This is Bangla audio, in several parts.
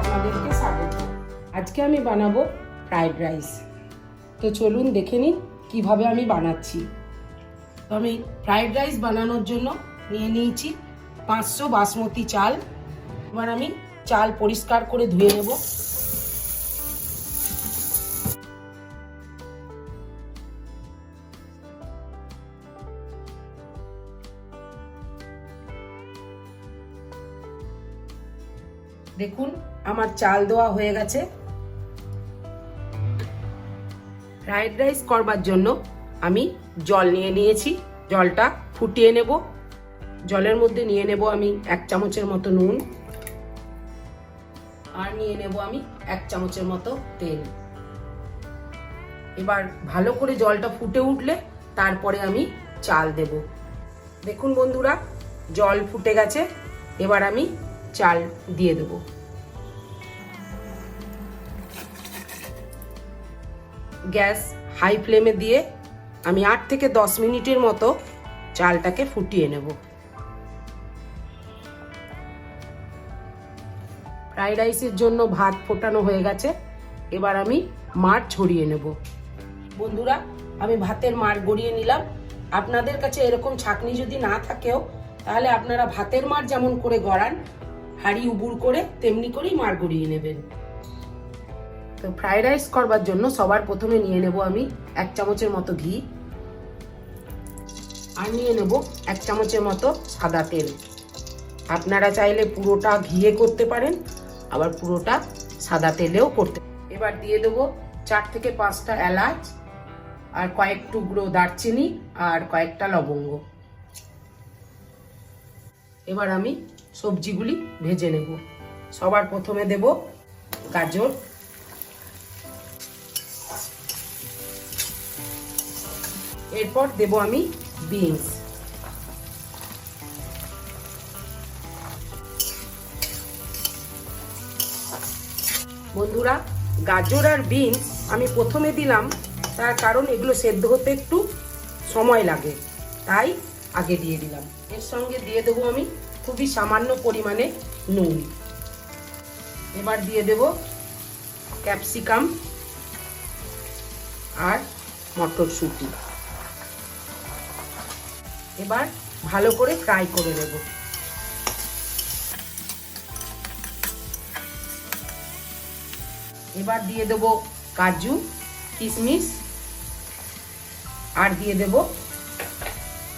আপনাদেরকে স্বাগত। আজকে আমি বানাবো ফ্রাইড রাইস। তো চলুন দেখে নিন কীভাবে আমি বানাচ্ছি। তো আমি ফ্রাইড রাইস বানানোর জন্য নিয়ে নিয়েছি পাঁচশো বাসমতি চাল। এবার আমি চাল পরিষ্কার করে ধুয়ে নেব। দেখুন, আমার চাল দেওয়া হয়ে গেছে। ফ্রাইড রাইস করবার জন্য আমি জল নিয়ে নিয়েছি। জলটা ফুটিয়ে নেব। জলের মধ্যে নিয়ে নেব আমি এক চামচের মতো নুন। আর নিয়ে নেব আমি এক চামচের মতো তেল। এবার ভালো করে জলটা ফুটে উঠলে তারপরে আমি চাল দেব। দেখুন বন্ধুরা, জল ফুটে গেছে। এবার আমি চাল দিয়ে দেব। গ্যাস হাই ফ্লেমে দিয়ে আমি আট থেকে দশ মিনিটের মতো চালটাকে ফুটিয়ে নেব। ফ্রাইড রাইসের জন্য ভাত ফোটানো হয়ে গেছে। এবার আমি মার ছড়িয়ে নেব। বন্ধুরা, আমি ভাতের মার গড়িয়ে নিলাম। আপনাদের কাছে এরকম ছাকনি যদি না থাকেও, তাহলে আপনারা ভাতের মার যেমন করে গড়ান হাড়ি উবুর করে তেমনি করেই মার গড়িয়ে নেবেন। তো ফ্রাইড রাইস করবার জন্য সবার প্রথমে নিয়ে নেব আমি এক চামচের মতো ঘি আর নিয়ে নেব এক চামচের মতো সাদা তেল। আপনারা চাইলে পুরোটা ঘিয়ে করতে পারেন, আবার পুরোটা সাদা তেলেও করতে এবার দিয়ে দেবো চার থেকে পাঁচটা এলাচ আর কয়েক টুকরো দারচিনি আর কয়েকটা লবঙ্গ। এবার আমি সবজিগুলি ভেজে নেব। সবার প্রথমে দেব গাজর। এরপর দেব আমি বিনস। বন্ধুরা, গাজর আর বিনস আমি প্রথমে দিলাম, তার কারণ এগুলো সেদ্ধ হতে একটু সময় লাগে। তাই আগে দিয়ে দিলাম। এর সঙ্গে দিয়ে দেবো আমি খুবই সামান্য পরিমাণে নুন। এবার দিয়ে দেব ক্যাপসিকাম আর মটরশুঁটি। এবার ভালো করে ফ্রাই করে নেব। এবার দিয়ে দেব কাজু, কিশমিশ আর দিয়ে দেব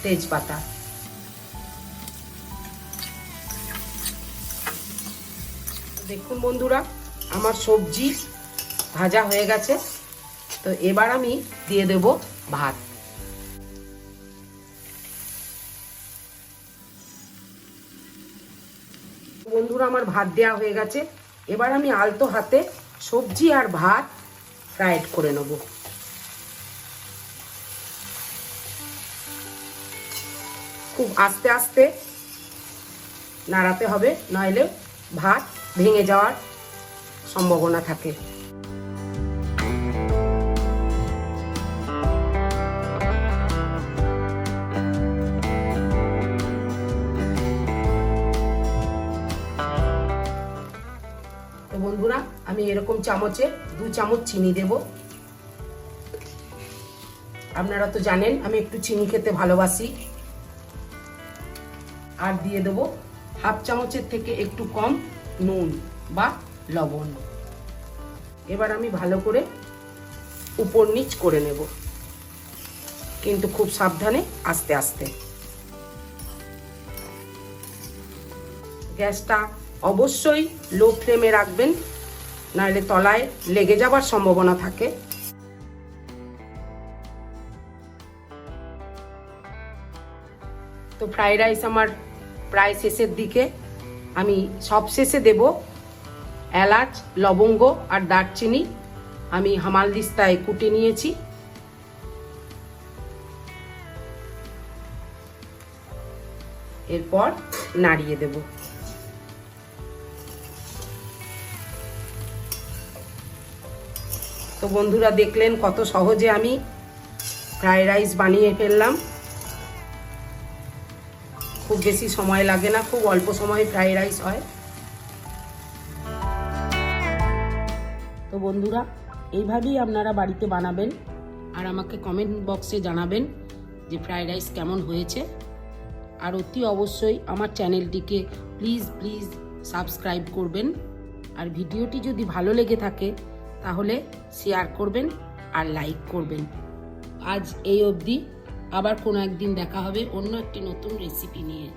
তেজপাতা। দেখুন বন্ধুরা, আমার সবজি ভাজা হয়ে গেছে। তো এবার আমি দিয়ে দেব ভাত। বন্ধুরা, আমার ভাত দেওয়া হয়ে গেছে। এবার আমি আলতো হাতে সবজি আর ভাত ফ্রাইড করে নেব। খুব আস্তে আস্তে নাড়াতে হবে, নইলে ভাত ভেঙে যাওয়ার সম্ভাবনা থাকে। তো বন্ধুরা, আমি এরকম চামচে দু চামচ চিনি দেব। আপনারা তো জানেন, আমি একটু চিনি খেতে ভালোবাসি। আর দিয়ে দেব হাফ চামচের থেকে একটু কম নুন বা লবণ। এবার আমি ভালো করে উপর নিচ করে নেব। কিন্তু খুব সাবধানে আস্তে আস্তে। গ্যাসটা অবশ্যই লো ফ্লেমে রাখবেন, নাহলে তলায় লেগে যাবার সম্ভাবনা থাকে। তো ফ্রাইড রাইস আমার প্রায় শেষের দিকে আমি সব শেষে দেব এলাচ, লবঙ্গ আর দারচিনি। আমি হামাল দিস্তায় কুটে নিয়েছি। এরপর নাড়িয়ে দেবো। তো বন্ধুরা, দেখলেন কত সহজে আমি ফ্রাইড রাইস বানিয়ে ফেললাম। খুব বেশি সময় লাগে না, খুব অল্প সময় ফ্রাইড রাইস হয়। তো বন্ধুরা, এইভাবেই আপনারা বাড়িতে বানাবেন আর আমাকে কমেন্ট বক্সে জানাবেন যে ফ্রাইড রাইস কেমন হয়েছে। আর অতি অবশ্যই আমার চ্যানেলটিকে প্লিজ প্লিজ সাবস্ক্রাইব করবেন। আর ভিডিওটি যদি ভালো লেগে থাকে, তাহলে শেয়ার করবেন আর লাইক করবেন। আজ এই অবধি। আবার কোনো একদিন দেখা হবে অন্য একটি নতুন রেসিপি নিয়ে।